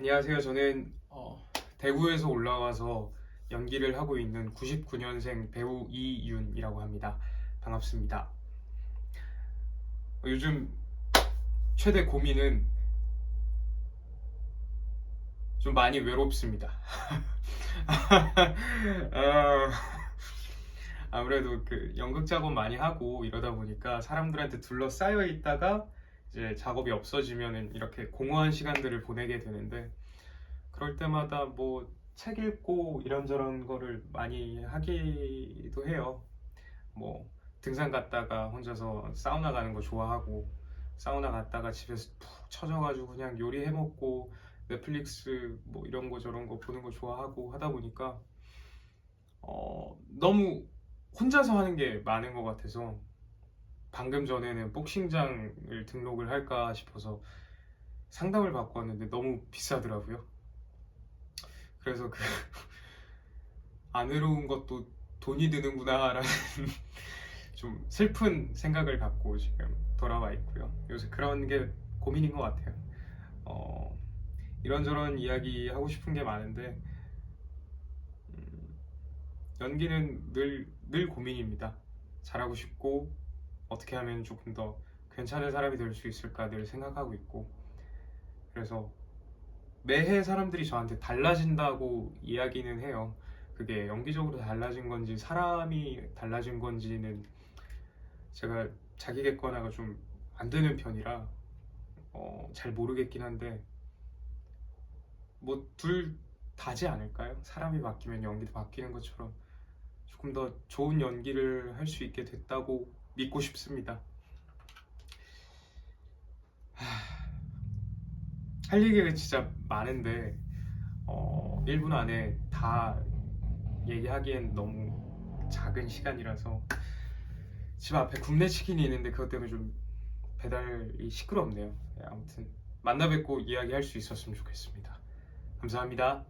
안녕하세요. 저는 어, 대구에서 올라와서 연기를 하고 있는 99년생 배우 이윤이라고 합니다. 반갑습니다. 어, 요즘 최대 고민은 좀 많이 외롭습니다. 어, 아무래도 그 연극 작업 많이 하고 이러다 보니까 사람들한테 둘러싸여 있다가 이제 작업이 없어지면은 이렇게 공허한 시간들을 보내게 되는데 그럴 때마다 뭐 책 읽고 이런저런 거를 많이 하기도 해요. 뭐 등산 갔다가 혼자서 사우나 가는 거 좋아하고 사우나 갔다가 집에서 푹 처져가지고 그냥 요리해 먹고 넷플릭스 뭐 이런 거 저런 거 보는 거 좋아하고 하다 보니까 어 너무 혼자서 하는 게 많은 것 같아서 방금 전에는 복싱장을 등록을 할까 싶어서 상담을 받고 왔는데 너무 비싸더라고요. 그래서 그 안 외로운 것도 돈이 드는구나라는 좀 슬픈 생각을 갖고 지금 돌아와 있고요. 요새 그런 게 고민인 것 같아요. 어, 이런저런 이야기 하고 싶은 게 많은데 음, 연기는 늘, 늘 고민입니다. 잘하고 싶고 어떻게 하면 조금 더 괜찮은 사람이 될 수 있을까 늘 생각하고 있고 그래서 매해 사람들이 저한테 달라진다고 이야기는 해요. 그게 연기적으로 달라진 건지 사람이 달라진 건지는 제가 자기 객관화가 좀 안 되는 편이라 어, 잘 모르겠긴 한데 뭐 둘 다지 않을까요? 사람이 바뀌면 연기도 바뀌는 것처럼 조금 더 좋은 연기를 할 수 있게 됐다고 믿고 싶습니다. 할 얘기가 진짜 많은데 어, 1분 안에 다 얘기하기엔 너무 작은 시간이라서 집 앞에 굽네 치킨이 있는데 그것 때문에 좀 배달이 시끄럽네요. 네, 아무튼 만나 뵙고 이야기할 수 있었으면 좋겠습니다. 감사합니다.